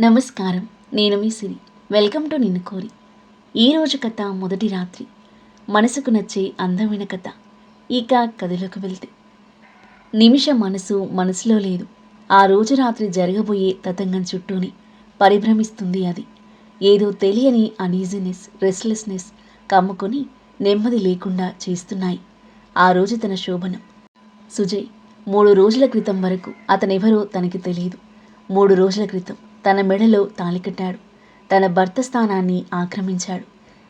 నమస్కారం. నేను మీ సిరి. Welcome to నిన్ను కోరి. ఈరోజు కథ మొదటి రాత్రి. మనసుకు నచ్చే అందమైన కథ. ఇక కథలోకి వెళ్తే. నిమిష మనసు మనసులో లేదు. ఆ రోజు రాత్రి జరగబోయే తతంగం చుట్టూనే పరిభ్రమిస్తుంది అది. ఏదో తెలియని అనీజినెస్ రెస్ట్లెస్నెస్ కమ్ముకొని నెమ్మది లేకుండా చేస్తున్నాయి ఆ రోజు తన శోభనం. సుజయ్ మూడు రోజుల క్రితం వరకు అతనెవరో తనకి తెలియదు మూడు రోజుల క్రితం. తన మెడలో తాళికట్టాడు తన భర్త స్థానాన్ని ఆక్రమించాడు.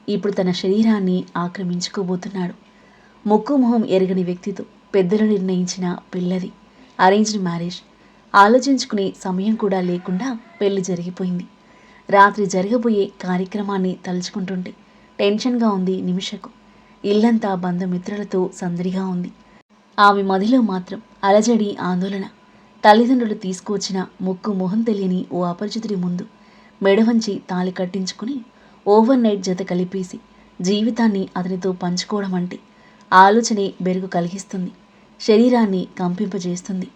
ఇప్పుడు తన శరీరాన్ని ఆక్రమించుకోబోతున్నాడు. ముక్కు మొహం ఎరగని వ్యక్తితో పెద్దలు నిర్ణయించిన పెళ్ళది అరేంజ్డ్ మ్యారేజ్. ఆలోచించుకునే సమయం కూడా లేకుండా పెళ్ళి జరిగిపోయింది. రాత్రి జరగబోయే కార్యక్రమాన్ని తలుచుకుంటుంటే టెన్షన్గా ఉంది నిమిషకు. ఇల్లంతా బంధుమిత్రులతో సందడిగా ఉంది. ఆమె మదిలో మాత్రం అలజడి ఆందోళన. తల్లిదండ్రులు తీసుకువచ్చిన ముక్కు మొహం తెలియని ఓ అపరిచితుడి ముందు మెడవంచి తాళి కట్టించుకుని ఓవర్ నైట్ జత కలిపేసి జీవితాన్ని అతనితో పంచుకోవడం అంటే ఆలోచనే బెరుగు కలిగిస్తుంది. శరీరాన్ని కంపింపజేస్తుంది.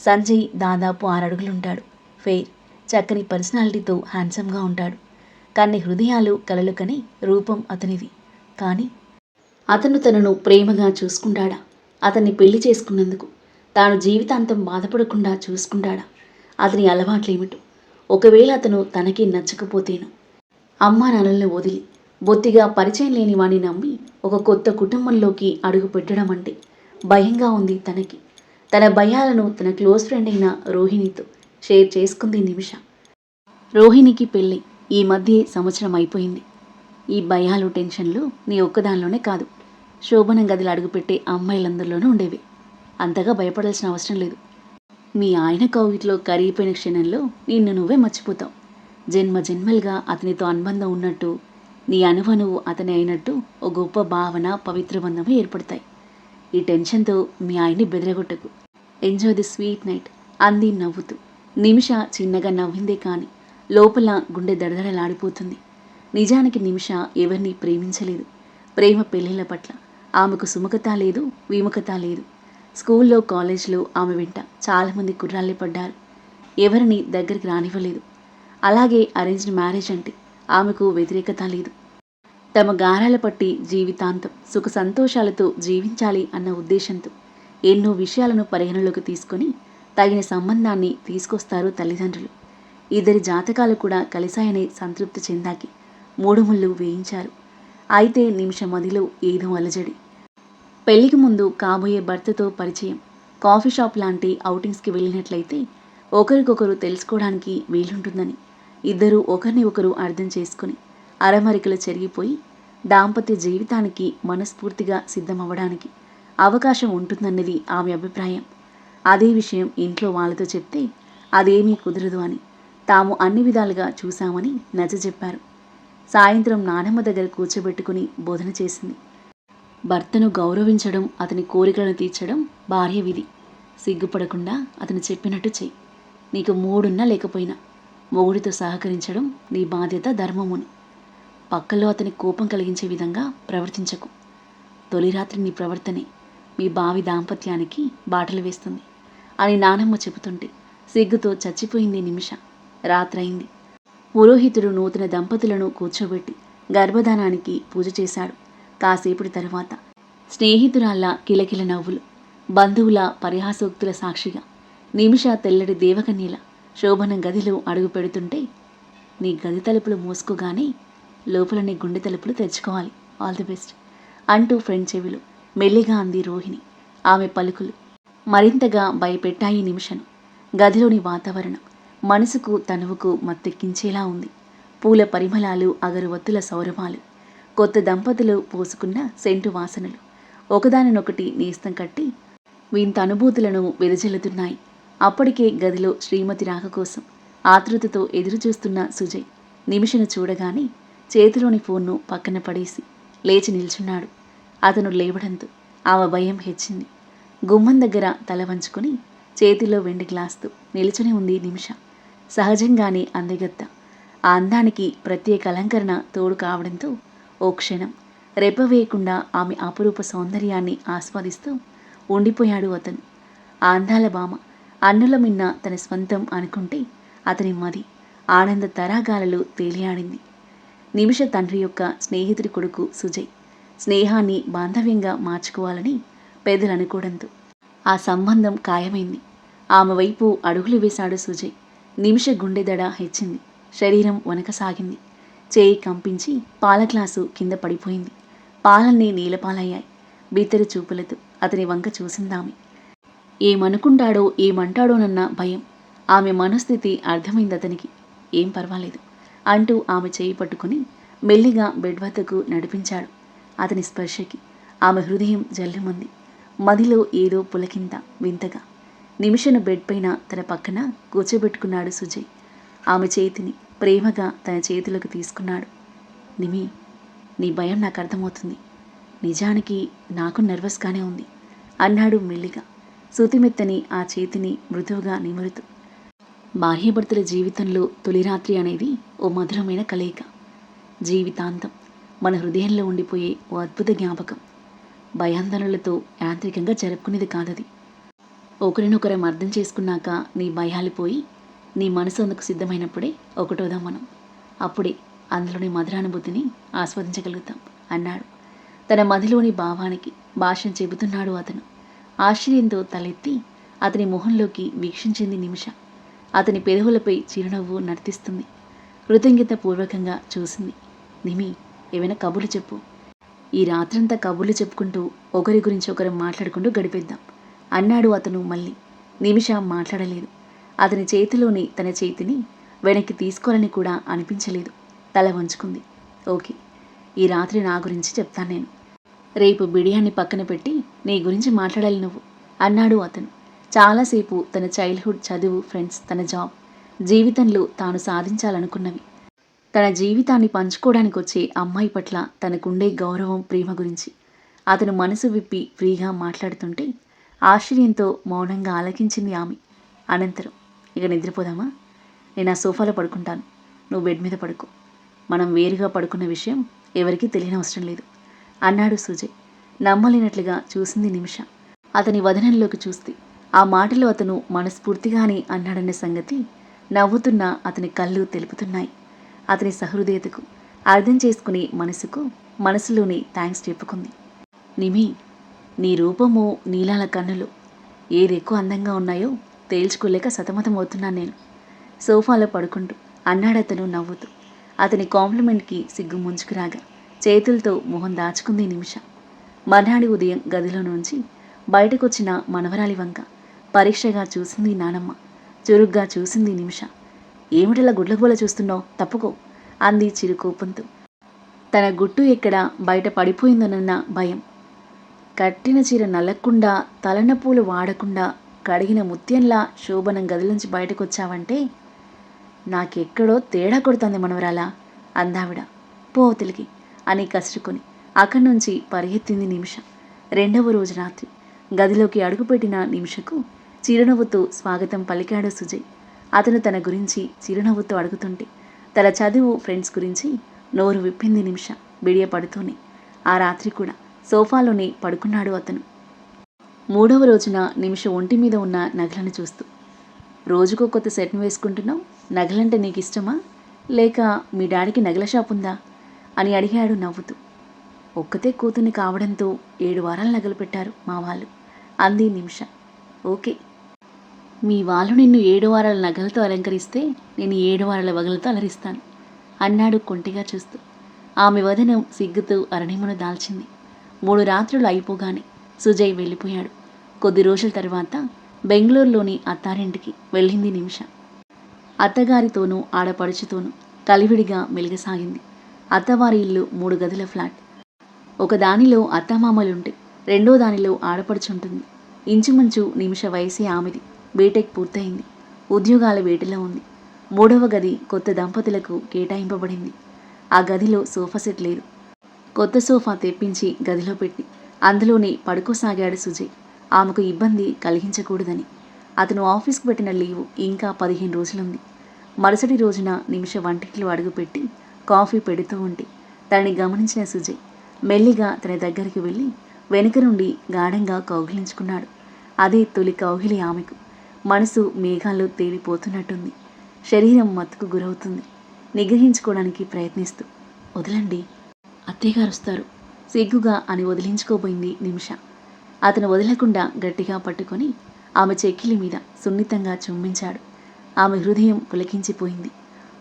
సంజయ్ దాదాపు ఆరడుగులుంటాడు. ఫెయిర్ చక్కని పర్సనాలిటీతో హ్యాండ్సమ్గా ఉంటాడు. కానీ హృదయాలు కలలు కని రూపం అతనిది. కానీ అతను తనను ప్రేమగా చూసుకుంటాడా? అతన్ని పెళ్ళి చేసుకున్నందుకు తాను జీవితాంతం బాధపడకుండా చూసుకుంటాడా? అతని అలవాట్లేమిటో. ఒకవేళ అతను తనకి నచ్చకపోతేను. అమ్మా నాన్నల్ని వదిలి బొత్తిగా పరిచయం లేని వాణ్ణి నమ్మి ఒక కొత్త కుటుంబంలోకి అడుగు పెట్టడం అంటే భయంగా ఉంది తనకి. తన భయాలను తన క్లోజ్ ఫ్రెండ్ అయిన రోహిణితో షేర్ చేసుకుంది నిమిష. రోహిణికి పెళ్ళి ఈ మధ్య సంవత్సరం అయిపోయింది. ఈ భయాలు టెన్షన్లు నీ ఒక్కదానిలోనే కాదు. శోభనం గదిలో అడుగుపెట్టే అమ్మాయిలందరిలోనూ ఉండేవి. అంతగా భయపడాల్సిన అవసరం లేదు. మీ ఆయన కౌగిట్లో కరిగిపోయిన క్షణంలో నిన్ను నువ్వే మర్చిపోతావు. జన్మ జన్మలుగా అతనితో అనుబంధం ఉన్నట్టు నీ అనువనువు అతని అయినట్టు ఒక గొప్ప భావన పవిత్ర బంధమే ఏర్పడతాయి. ఈ టెన్షన్తో మీ ఆయన్ని బెదరగొట్టకు. ఎంజాయ్ ది స్వీట్ నైట్ అంది నవ్వుతూ. నిమిష చిన్నగా నవ్విందే కానీ లోపల గుండె దడదడలాడిపోతుంది. నిజానికి నిమిష ఎవరిని ప్రేమించలేదు. ప్రేమ పెళ్ళిళ్ళ పట్ల ఆమెకు సుముఖత లేదు విముఖత లేదు. స్కూల్లో కాలేజ్లో ఆమె వెంట చాలామంది కుర్రాళ్ళే పడ్డారు. ఎవరిని దగ్గరికి రానివ్వలేదు. అలాగే అరేంజ్డ్ మ్యారేజ్ అంటే ఆమెకు వ్యతిరేకత లేదు. తమ గారాల పట్టి జీవితాంతం సుఖ సంతోషాలతో జీవించాలి అన్న ఉద్దేశంతో ఎన్నో విషయాలను పరిగణలోకి తీసుకొని తగిన సంబంధాన్ని తీసుకొస్తారు తల్లిదండ్రులు. ఇద్దరి జాతకాలు కూడా కలిశాయనే సంతృప్తి చెందాకి మూడు ముళ్ళు వేయించారు. అయితే నిమిషం మదిలో ఏదో అలజడి. పెళ్ళికి ముందు కాబోయే భర్తతో పరిచయం. కాఫీ షాప్ లాంటి ఔటింగ్స్కి వెళ్ళినట్లయితే ఒకరికొకరు తెలుసుకోవడానికి వీలుంటుందని. ఇద్దరూ ఒకరిని ఒకరు అర్థం చేసుకుని అరమరికలు చెరిగిపోయి దాంపత్య జీవితానికి మనస్ఫూర్తిగా సిద్ధమవ్వడానికి అవకాశం ఉంటుందన్నది ఆమె అభిప్రాయం. అదే విషయం ఇంట్లో వాళ్ళతో చెప్తే అదేమీ కుదరదు అని తాము అన్ని విధాలుగా చూశామని నచ్చజెప్పారు. సాయంత్రం నానమ్మ దగ్గర కూర్చోబెట్టుకుని బోధన చేసింది. భర్తను గౌరవించడం అతని కోరికలను తీర్చడం భార్య విధి. సిగ్గుపడకుండా అతను చెప్పినట్టు చెయ్యి. నీకు మూడున్నా లేకపోయినా మొగుడితో సహకరించడం నీ బాధ్యత ధర్మముని. పక్కలో అతని కోపం కలిగించే విధంగా ప్రవర్తించకు. తొలి రాత్రి నీ ప్రవర్తనే మీ బావి దాంపత్యానికి బాటలు వేస్తుంది అని నానమ్మ చెబుతుంటే సిగ్గుతో చచ్చిపోయింది నిమిష. రాత్రైంది పురోహితుడు నూతన దంపతులను కూర్చోబెట్టి గర్భధానానికి పూజ చేశాడు. కాసేపటి తరువాత స్నేహితురాళ్ళ కిలకిల నవ్వులు బంధువుల పరిహాసోక్తుల సాక్షిగా నిమిష తెల్లడి దేవకన్యల శోభనం గదిలో అడుగు పెడుతుంటే నీ గది తలుపులు మూసుకోగానే లోపల నీ గుండె తలుపులు తెచ్చుకోవాలి ఆల్ ది బెస్ట్ అంటూ ఫ్రెండ్ చెవిలో మెల్లిగా అంది రోహిణి. ఆమె పలుకులు మరింతగా భయపెట్టాయి నిమిషను. గదిలోని వాతావరణం మనసుకు తనువుకు మత్తెక్కించేలా ఉంది. పూల పరిమళాలు అగరువత్తుల సౌరభాలు కొత్త దంపతులు పోసుకున్న సెంటు వాసనలు. ఒకదానినొకటి నేస్తం కట్టి వింత అనుభూతులను వెదజల్లుతున్నాయి. అప్పటికే గదిలో శ్రీమతి రాక కోసం ఆతృతతో ఎదురుచూస్తున్న సుజయ్ నిమిషను చూడగానే చేతిలోని ఫోన్ను పక్కన పడేసి లేచి నిల్చున్నాడు. అతను లేవడంతో ఆమె భయం హెచ్చింది. గుమ్మం దగ్గర తల వంచుకొని చేతిలో వెండి గ్లాస్తో నిలుచుని ఉంది నిమిష. సహజంగానే అందగత్త. ఆ అందానికి ప్రత్యేక అలంకరణ తోడు కావడంతో ఓ క్షణం రెప్పవేయకుండా ఆమె అపురూప సౌందర్యాన్ని ఆస్వాదిస్తూ ఉండిపోయాడు అతను. ఆ అందాల భామ అన్నుల మిన్న తన స్వంతం అనుకుంటే అతని మది ఆనంద తరాగాలలో తేలియాడింది. నిమిష తండ్రి యొక్క స్నేహితుడి కొడుకు సుజయ్ స్నేహాన్ని బాంధవ్యంగా మార్చుకోవాలని పెద్దలు అనుకోవడంతో ఆ సంబంధం ఖాయమైంది. ఆమె వైపు అడుగులు వేశాడు సుజయ్. నిమిష గుండె దడ హెచ్చింది. శరీరం వనకసాగింది చేయి కంపించి పాల గ్లాసు కింద పడిపోయింది. పాలన్నీ నీలపాలయ్యాయి. బిత్తరి చూపులతో అతని వంక చూసిందామె. ఏమనుకుంటాడో ఏమంటాడోనన్న భయం. ఆమె మనస్థితి అర్థమైంది అతనికి ఏం పర్వాలేదు అంటూ ఆమె చేయి పట్టుకుని మెల్లిగా బెడ్ వద్దకు నడిపించాడు. అతని స్పర్శకి ఆమె హృదయం జల్లుమంది. మదిలో ఏదో పులకింత వింతగా. నిమిషను బెడ్ పైన తన పక్కన కూర్చోబెట్టుకున్నాడు సుజయ్. ఆమె చేతిని ప్రేమగా తన చేతులకు తీసుకున్నాడు. నిమి నీ భయం నాకు అర్థమవుతుంది. నిజానికి నాకు నర్వస్గానే ఉంది అన్నాడు మెల్లిగా. శృతిమెత్తని ఆ చేతిని మృదువుగా నిమురుతూ. భార్యాభర్తల జీవితంలో తొలిరాత్రి అనేది ఓ మధురమైన కలయిక. జీవితాంతం మన హృదయంలో ఉండిపోయే ఓ అద్భుత జ్ఞాపకం. భయాందోళనలతో యాంత్రికంగా జరుపుకునేది కాదది. ఒకరినొకరం అర్థం చేసుకున్నాక నీ భయాలు పోయి నీ మనసు అందుకు సిద్ధమైనప్పుడే ఒకటోదాం మనం అప్పుడే అందులోని మధురానుభూతిని ఆస్వాదించగలుగుతాం అన్నాడు. తన మదిలోని భావానికి భాషను చెబుతున్నాడు అతను. ఆశ్చర్యంతో తలెత్తి అతని మొహంలోకి వీక్షించింది నిమిష. అతని పెదవులపై చిరునవ్వు నర్తిస్తుంది. కృతజ్ఞత పూర్వకంగా చూసింది. నిమి ఏమైనా కబుర్లు చెప్పు. ఈ రాత్రంతా కబుర్లు చెప్పుకుంటూ ఒకరి గురించి ఒకరు మాట్లాడుకుంటూ గడిపేద్దాం అన్నాడు అతను మళ్ళీ. నిమిష మాట్లాడలేదు. అతని చేతిలోని తన చేతిని వెనక్కి తీసుకోవాలని కూడా అనిపించలేదు. తల వంచుకుంది. ఓకే ఈ రాత్రి నా గురించి చెప్తాను నేను. రేపు బిడియాన్ని పక్కన పెట్టి నీ గురించి మాట్లాడాలి నువ్వు అన్నాడు అతను. చాలాసేపు తన చైల్డ్హుడ్ చదువు ఫ్రెండ్స్ తన జాబ్ జీవితంలో తాను సాధించాలనుకున్నవి. తన జీవితాన్ని పంచుకోవడానికి వచ్చే అమ్మాయి పట్ల తనకుండే గౌరవం ప్రేమ గురించి అతను మనసు విప్పి ఫ్రీగా మాట్లాడుతుంటే ఆశ్చర్యంతో మౌనంగా ఆలకించింది ఆమె. అనంతరం ఇక నిద్రపోదామా? నేను ఆ సోఫాలో పడుకుంటాను. నువ్వు బెడ్ మీద పడుకో. మనం వేరుగా పడుకున్న విషయం ఎవరికీ తెలియనవసరం లేదు. అన్నాడు సుజయ్. నమ్మలేనట్లుగా చూసింది నిమిష. అతని వదనంలోకి చూస్తే ఆ మాటలు అతను మనస్ఫూర్తిగానే అన్నాడనే సంగతి నవ్వుతున్న అతని కళ్ళు తెలుపుతున్నాయి. అతని సహృదయతకు అర్థం చేసుకునే మనసుకు మనసులోనే థ్యాంక్స్ చెప్పుకుంది. నిమి నీ రూపము నీలాల కన్నులు ఏదెక్కువ అందంగా ఉన్నాయో తేల్చుకోలేక సతమతమవుతున్నాను నేను. సోఫాలో పడుకుంటూ అన్నాడతను నవ్వుతూ. అతని కాంప్లిమెంట్కి సిగ్గు ముంచుకురాగా చేతులతో మొహం దాచుకుంది నిమిష. మర్నాడి ఉదయం గదిలో నుంచి బయటకొచ్చిన మనవరాలి వంక పరీక్షగా చూసింది నానమ్మ. చురుగ్గా చూసింది నిమిష. ఏమిటిలా గుడ్లగోల చూస్తున్నావు? తప్పుకో అంది చిరుకోపంతో. తన గుట్టు ఎక్కడ బయట పడిపోయిందనన్న భయం. కట్టిన చీర నల్లకుండా తలనపూలు వాడకుండా కడిగిన ముత్యంలా శోభనం గదిలోంచి బయటకొచ్చావంటే నాకెక్కడో తేడా కొడుతుంది మనవరాలా అందావిడ. పోవతలికి అని కసురుకొని అక్కడి నుంచి పరిగెత్తింది నిమిష. రెండవ రోజు రాత్రి. గదిలోకి అడుగుపెట్టిన నిమిషకు చిరునవ్వుతో స్వాగతం పలికాడు సుజయ్. అతను తన గురించి చిరునవ్వుతో అడుగుతుంటే తన చదువు ఫ్రెండ్స్ గురించి నోరు విప్పింది నిమిష. బిడియ పడుతూనే ఆ రాత్రి కూడా సోఫాలోనే పడుకున్నాడు అతను. మూడవ రోజున నిమిషం ఒంటి మీద ఉన్న నగలను చూస్తూ. రోజుకో కొత్త సెట్ను వేసుకుంటున్నావు? నగలంటే నీకు ఇష్టమా లేక మీ డాడీకి నగల షాప్ ఉందా అని అడిగాడు నవ్వుతూ. ఒక్కతే కూతుర్ని కావడంతో ఏడు వారాలు నగలు పెట్టారు మా వాళ్ళు. అంది నిమిష. ఓకే. మీ వాళ్ళు నిన్ను ఏడు వారాల నగలతో అలంకరిస్తే నేను ఏడు వారాల వగలతో అలరిస్తాను అన్నాడు కొంటిగా చూస్తూ. ఆమె వదనం సిగ్గుతూ అరణిమను దాల్చింది. మూడు రాత్రులు అయిపోగానే సుజయ్ వెళ్ళిపోయాడు. కొద్ది రోజుల తర్వాత బెంగళూరులోని అత్తారింటికి వెళ్ళింది నిమిష. అత్తగారితోనూ ఆడపడుచుతోనూ కలివిడిగా మెలిగసాగింది. అత్తవారి ఇల్లు మూడు గదుల ఫ్లాట్. ఒక దానిలో అత్తమామలుంటే రెండో దానిలో ఆడపడుచుంటుంది. ఇంచుమించు నిమిష వయసే ఆమెది. బీటెక్ పూర్తయింది. ఉద్యోగాల వేటిలో ఉంది. మూడవ గది కొత్త దంపతులకు కేటాయింపబడింది. ఆ గదిలో సోఫా సెట్ లేదు. కొత్త సోఫా తెప్పించి గదిలో పెట్టి అందులోనే పడుకోసాగాడు సుజయ్. ఆమెకు ఇబ్బంది కలిగించకూడదని. అతను ఆఫీస్కి పెట్టిన లీవ్ ఇంకా పదిహేను రోజులుంది. మరుసటి రోజున నిమిష వంటిట్లో అడుగుపెట్టి కాఫీ పెడుతూ ఉంటే తనని గమనించిన సుజయ్ మెల్లిగా తన దగ్గరికి వెళ్ళి వెనుక నుండి గాఢంగా కౌగిలించుకున్నాడు. అదే తొలి కౌగిలి ఆమెకు. మనసు మేఘాల్లో తేలిపోతున్నట్టుంది. శరీరం మత్తుకు గురవుతుంది. నిగ్రహించుకోవడానికి ప్రయత్నిస్తూ వదలండి అత్తయ్యగారు వస్తారు. సిగ్గుగా అని వదిలించుకోబోయింది నిమిష. అతను వదలకుండా గట్టిగా పట్టుకొని ఆమె చెక్కిలి మీద సున్నితంగా చుంబించాడు ఆమె హృదయం పులకించిపోయింది.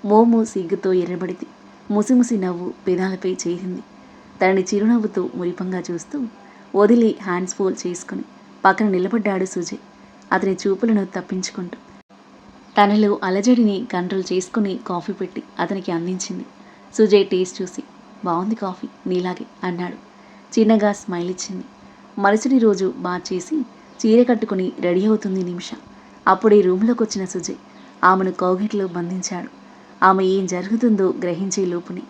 మోము సిగ్గుతో ఎర్రబడింది ముసిముసి నవ్వు పెదాలపై చేరింది. తనని చిరునవ్వుతో మురిపంగా చూస్తూ వదిలి హ్యాండ్స్ ఫోల్ చేసుకుని పక్కన నిలబడ్డాడు సుజయ్. అతని చూపులను తప్పించుకుంటూ తనలో అలజడిని కంట్రోల్ చేసుకుని కాఫీ పెట్టి అతనికి అందించింది. సుజయ్ టేస్ట్ చూసి బాగుంది కాఫీ నీలాగే అన్నాడు. చిన్నగా స్మైల్ ఇచ్చింది. మరుసటి రోజు మార్చేసి చీర కట్టుకుని రెడీ అవుతుంది నిమిష. అప్పుడే రూమ్లోకి వచ్చిన సుజయ్ ఆమెను కౌగిట్లో బంధించాడు. ఆమె ఏం జరుగుతుందో గ్రహించే లోపుని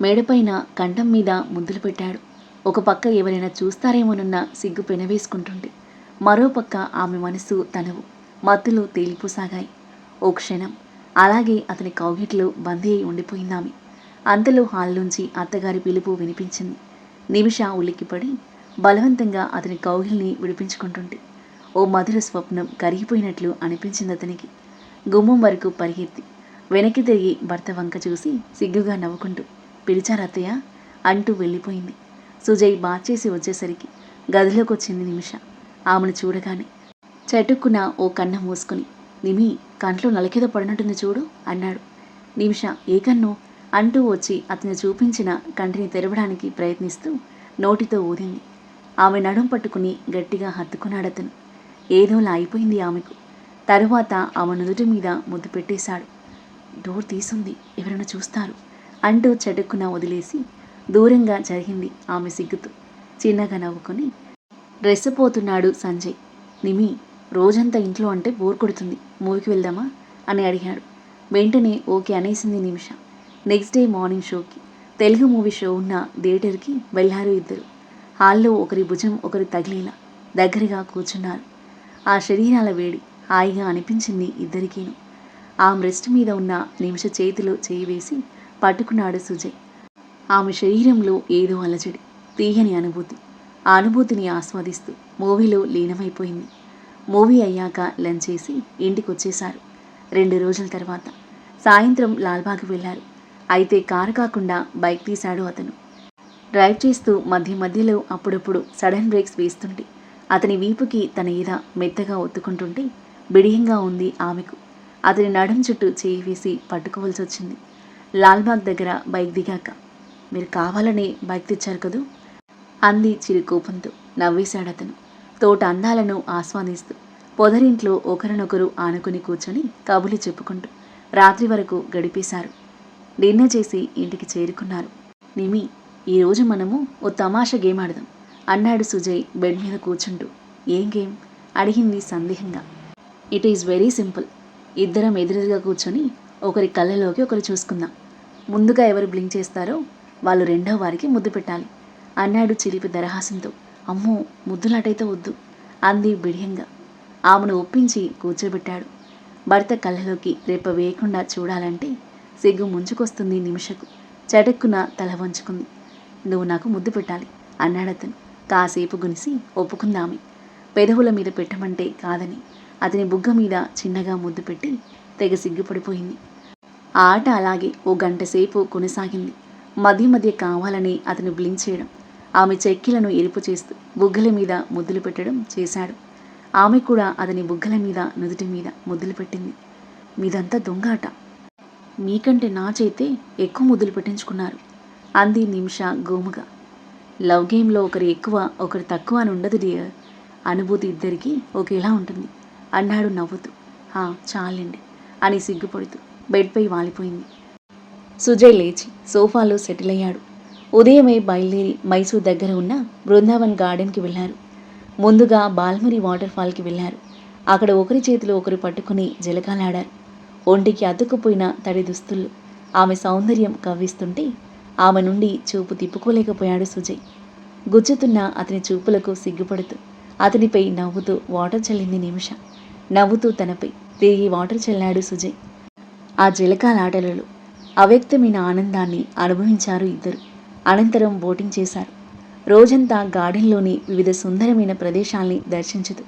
మేడపైన కంఠం మీద ముద్దులు పెట్టాడు. ఒక పక్క ఎవరైనా చూస్తారేమోనన్న సిగ్గు పెనవేసుకుంటుండే మరో పక్క ఆమె మనసు తనవు మత్తులు తేలిపోసాగాయి ఓ క్షణం అలాగే అతని కౌగిట్లో బందీ అయి ఉండిపోయిందామె. అంతలో హాల్లోంచి అత్తగారి పిలుపు వినిపించింది. నిమిష ఉలిక్కిపడి బలవంతంగా అతని కౌగిల్ని విడిపించుకుంటుంది ఓ మధుర స్వప్నం కరిగిపోయినట్లు అనిపించింది అతనికి. గుమ్మం వరకు పరిగెత్తి వెనక్కి తిరిగి భర్త వంక చూసి సిగ్గుగా నవ్వుకుంటూ పిలిచారత్తయ్య అంటూ వెళ్ళిపోయింది. సుజయ్ బాత్ చేసి వచ్చేసరికి గదిలోకి వచ్చింది నిమిష. ఆమెను చూడగానే చటుక్కున ఓ కన్ను మూసుకుని నిమి కంట్లో నలకేదో పడినట్టుంది చూడు అన్నాడు. నిమిష ఏ కన్ను? అంటూ వచ్చి అతను చూపించిన కంటిని తెరవడానికి ప్రయత్నిస్తూ నోటితో ఊదింది. ఆమె నడుం పట్టుకుని గట్టిగా హత్తుకున్నాడతను. ఏదోలా అయిపోయింది ఆమెకు. తరువాత ఆమె నుదుటి మీద ముద్దు పెట్టేశాడు. డోర్ తీసుంది. ఎవరైనా చూస్తారు. అంటూ చటుక్కున వదిలేసి దూరంగా జరిగింది ఆమె సిగ్గుతూ. చిన్నగా నవ్వుకొని డ్రెస్ పోతున్నాడు సంజయ్. నిమి రోజంతా ఇంట్లో అంటే బోర్ కొడుతుంది. మూవీకి వెళ్దామా? అని అడిగాడు. వెంటనే ఓకే అనేసింది నిమిష. నెక్స్ట్ డే మార్నింగ్ షోకి. తెలుగు మూవీ షో ఉన్న థియేటర్కి వెళ్ళారు ఇద్దరు. హాల్లో ఒకరి భుజం ఒకరి తగిలేలా దగ్గరగా కూర్చున్నారు. ఆ శరీరాల వేడి హాయిగా అనిపించింది ఇద్దరికీను. ఆమె రెస్ట్ మీద ఉన్న నిమిష చేతిలో చేయి వేసి పట్టుకున్నాడు సుజయ్. ఆమె శరీరంలో ఏదో అలజడి తీయని అనుభూతి. ఆ అనుభూతిని ఆస్వాదిస్తూ మూవీలో లీనమైపోయింది. మూవీ అయ్యాక లంచ్ చేసి ఇంటికి వచ్చేశారు రెండు రోజుల తర్వాత సాయంత్రం లాల్బాగ్ వెళ్ళారు. అయితే కారు కాకుండా బైక్ తీశాడు అతను. డ్రైవ్ చేస్తూ మధ్య మధ్యలో అప్పుడప్పుడు సడన్ బ్రేక్స్ వేస్తుంటే అతని వీపుకి తన ఈద మెత్తగా ఒత్తుకుంటుంటే బిడియంగా ఉంది ఆమెకు. అతని నడుం చుట్టూ చేయి వేసి పట్టుకోవాల్సి వచ్చింది. లాల్బాగ్ దగ్గర బైక్ దిగాక మీరు కావాలనే బైక్ తెచ్చారు కదూ? అంది చిరు కోపంతో. నవ్వేశాడు అతను తోట అందాలను ఆస్వాదిస్తూ పొదరింట్లో ఒకరినొకరు ఆనుకుని కూర్చొని కబులు చెప్పుకుంటూ రాత్రి వరకు గడిపేశారు. డిన్నర్ చేసి ఇంటికి చేరుకున్నారు. నిమి ఈరోజు మనము ఓ తమాషా గేమ్ ఆడదాం. అన్నాడు సుజయ్ బెడ్ మీద కూర్చుంటూ. ఏం గేమ్? అడిగింది సందేహంగా. ఇట్ ఈస్ వెరీ సింపుల్ ఇద్దరం ఎదురుగా కూర్చొని ఒకరి కళ్ళలోకి ఒకరు చూసుకుందాం. ముందుగా ఎవరు బ్లింక్ చేస్తారో వాళ్ళు రెండో వారికి ముద్దు పెట్టాలి. అన్నాడు చిలిపి దరహాసంతో. అమ్మో ముద్దులాటైతే వద్దు అంది బిడియంగా. ఆమెను ఒప్పించి కూర్చోబెట్టాడు. భర్త కళ్ళలోకి రేప వేయకుండా చూడాలంటే సిగ్గు ముంచుకొస్తుంది నిమిషకు. చటక్కున తల వంచుకుంది. నువ్వు నాకు ముద్దు పెట్టాలి అన్నాడు అతను. కాసేపు గునిసి ఒప్పుకుందామి. పెదవుల మీద పెట్టమంటే కాదని అతని బుగ్గ మీద చిన్నగా ముద్దు పెట్టి తెగ సిగ్గుపడిపోయింది. ఆ ఆట అలాగే ఓ గంట సేపు కొనసాగింది. మధ్య మధ్య కావాలని అతను బ్లింక్ చేయడం ఆమె చెక్కిలను ఎరుపు చేస్తూ బుగ్గల మీద ముద్దులు పెట్టడం చేశాడు. ఆమె కూడా అతని బుగ్గల మీద నుదుటి మీద ముద్దులు పెట్టింది. మీదంతా దొంగ ఆట మీకంటే నా చేతే ఎక్కువ ముద్దులు పెట్టించుకున్నారు. అంది నిమిష గోముగా. లవ్ గేమ్లో ఒకరు ఎక్కువ ఒకరు తక్కువ అని ఉండదు డియర్. అనుభూతి ఇద్దరికీ ఒకేలా ఉంటుంది. అన్నాడు నవ్వుతూ. హా చాలండి అని సిగ్గుపడుతూ బెడ్పై వాలిపోయింది. సుజయ్ లేచి సోఫాలో సెటిల్ అయ్యాడు. ఉదయమే బయలుదేరి మైసూర్ దగ్గర ఉన్న బృందావన్ గార్డెన్కి వెళ్ళారు. ముందుగా బాల్మరి వాటర్ ఫాల్కి వెళ్ళారు. అక్కడ ఒకరి చేతిలో ఒకరు పట్టుకుని జలకాలాడారు ఒంటికి అతుక్కుపోయిన తడి దుస్తులు. ఆమె సౌందర్యం కవ్విస్తుంటే ఆమె నుండి చూపు తిప్పుకోలేకపోయాడు సుజయ్. గుచ్చుతున్న అతని చూపులకు సిగ్గుపడుతూ అతనిపై నవ్వుతూ వాటర్ చల్లింది నిమిష. నవ్వుతూ తనపై తిరిగి వాటర్ చల్లాడు సుజయ్. ఆ జలకాలాటలలో అవ్యక్తమైన ఆనందాన్ని అనుభవించారు ఇద్దరు. అనంతరం బోటింగ్ చేశారు. రోజంతా గార్డెన్లోని వివిధ సుందరమైన ప్రదేశాల్ని దర్శించుతూ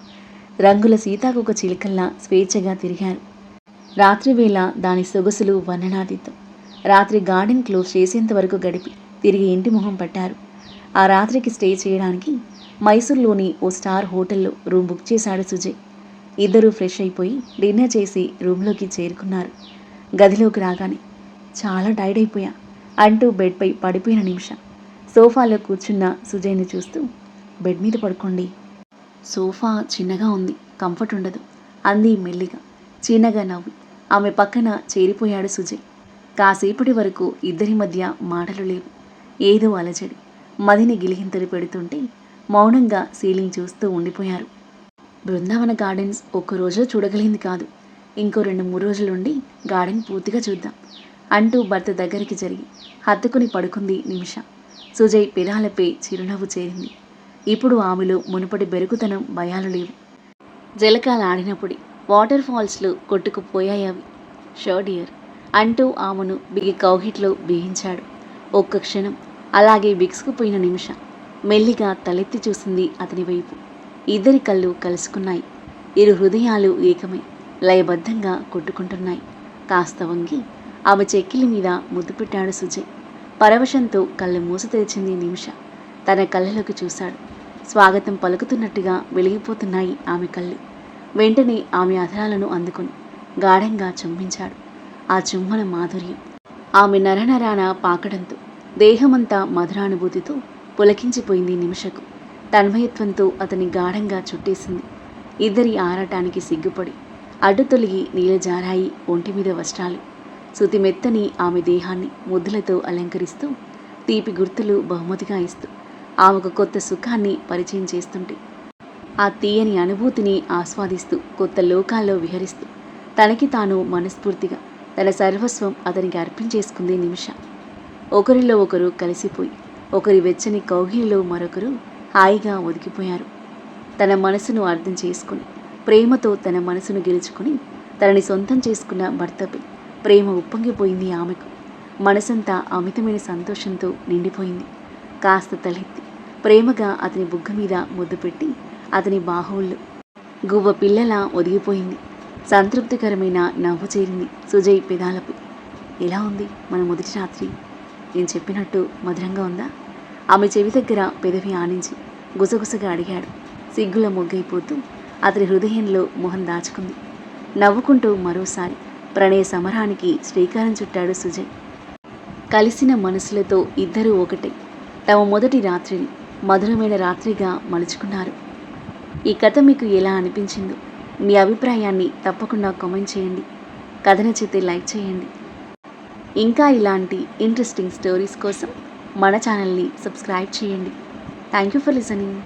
రంగుల సీతాకొక చిలుకల్లా స్వేచ్ఛగా తిరిగారు. రాత్రివేళ దాని సొగసులు వర్ణనాతీతం. రాత్రి గార్డెన్ క్లోజ్ చేసేంత వరకు గడిపి తిరిగి ఇంటి మొహం పట్టారు. ఆ రాత్రికి స్టే చేయడానికి మైసూర్లోని ఓ స్టార్ హోటల్లో రూమ్ బుక్ చేశాడు సుజయ్. ఇద్దరూ ఫ్రెష్ అయిపోయి డిన్నర్ చేసి రూమ్లోకి చేరుకున్నారు. గదిలోకి రాగానే చాలా టైర్డ్ అయిపోయా అంటూ బెడ్పై పడిపోయిన నిమిషం. సోఫాలో కూర్చున్న సుజయ్ని చూస్తూ బెడ్ మీద పడుకోండి. సోఫా చిన్నగా ఉంది కంఫర్ట్ ఉండదు అంది మెల్లిగా. చిన్నగా నవ్వి ఆమె పక్కన చేరిపోయాడు సుజయ్. కాసేపటి వరకు ఇద్దరి మధ్య మాటలు లేవు. ఏదో అలజడి. మదిని గిలిగింతలు పెడుతుంటే మౌనంగా సీలింగ్ చూస్తూ ఉండిపోయారు. బృందావన గార్డెన్స్ ఒక్క రోజులో చూడగలిగింది కాదు. ఇంకో రెండు మూడు రోజులుండి గార్డెన్ పూర్తిగా చూద్దాం అంటూ భర్త దగ్గరికి జరిగి హత్తుకుని పడుకుంది నిమిష. సుజయ్ పెదాలపై చిరునవ్వు చేరింది. ఇప్పుడు ఆమెలో మునుపటి బెరుకుతనం భయాలు లేవు. జలకాలు ఆడినప్పుడు వాటర్ ఫాల్స్లో కొట్టుకుపోయాయి అవి. షర్ట్ ఇయర్ అంటూ ఆమెను బిగి కౌగిట్లో బిగించాడు. ఒక్క క్షణం. అలాగే బిగుసుకుపోయిన నిమిషం. మెల్లిగా తలెత్తి చూసింది అతని వైపు. ఇద్దరి కళ్ళు కలుసుకున్నాయి. ఇరు హృదయాలు ఏకమై లయబద్ధంగా కొట్టుకుంటున్నాయి. కాస్త వంగి ఆమె చెక్కిలి మీద ముద్దు పెట్టాడు సుజయ్. పరవశంతో కళ్ళు మూసి తెరిచింది నిమిష. తన కళ్ళలోకి చూశాడు. స్వాగతం పలుకుతున్నట్టుగా వెలిగిపోతున్నాయి ఆమె కళ్ళు. వెంటనే ఆమె అధరాలను అందుకొని గాఢంగా చుంబించాడు ఆ చుమ్మల మాధుర్యం. ఆమె నరనరాన పాకడంతో దేహమంతా మధురానుభూతితో పులకించిపోయింది నిమిషకు. తన్మయత్వంతో అతని గాఢంగా చుట్టేసింది. ఇద్దరి ఆరాటానికి సిగ్గుపడి అడ్డు తొలగి నీళ్ళ జారాయి ఒంటి మీద వస్త్రాలు శృతిమెత్తని ఆమె దేహాన్ని ముద్దులతో అలంకరిస్తూ తీపి గుర్తులు బహుమతిగా ఇస్తూ ఆమెకు కొత్త సుఖాన్ని పరిచయం చేస్తుంటే ఆ తీయని అనుభూతిని ఆస్వాదిస్తూ కొత్త లోకాల్లో విహరిస్తూ తనకి తాను మనస్ఫూర్తిగా తన సర్వస్వం అతనికి అర్పించేసుకుంది నిమిష. ఒకరిలో ఒకరు కలిసిపోయి ఒకరి వెచ్చని కౌగిలిలో మరొకరు హాయిగా ఒదిగిపోయారు. తన మనసును అర్థం చేసుకుని ప్రేమతో తన మనసును గెలుచుకుని తనని సొంతం చేసుకున్న భర్తపై ప్రేమ ఉప్పొంగిపోయింది ఆమెకు. మనసంతా అమితమైన సంతోషంతో నిండిపోయింది. కాస్త తలెత్తి ప్రేమగా అతని బుగ్గ మీద ముద్దు పెట్టి అతని బాహువులు గువ్వ పిల్లలా ఒదిగిపోయింది. సంతృప్తికరమైన నవ్వు చేరింది సుజయ్ పెదాలపు. ఎలా ఉంది మన మొదటి రాత్రి? నేను చెప్పినట్టు మధురంగా ఉందా? ఆమె చెవి దగ్గర పెదవి ఆనించి గుసగుసగా అడిగాడు. సిగ్గుల మొగ్గైపోతూ అతని హృదయంలో మొహం దాచుకుంది. నవ్వుకుంటూ మరోసారి ప్రణయ సమరానికి శ్రీకారం చుట్టాడు సుజయ్. కలిసిన మనసులతో ఇద్దరూ ఒకటే. తమ మొదటి రాత్రిని మధురమైన రాత్రిగా మలుచుకున్నారు. ఈ కథ మీకు ఎలా అనిపించిందో మీ అభిప్రాయాన్ని తప్పకుండా కామెంట్ చేయండి. కథ నచ్చితే లైక్ చేయండి. ఇంకా ఇలాంటి ఇంట్రెస్టింగ్ స్టోరీస్ కోసం మన ఛానల్ని సబ్స్క్రైబ్ చేయండి. Thank you for listening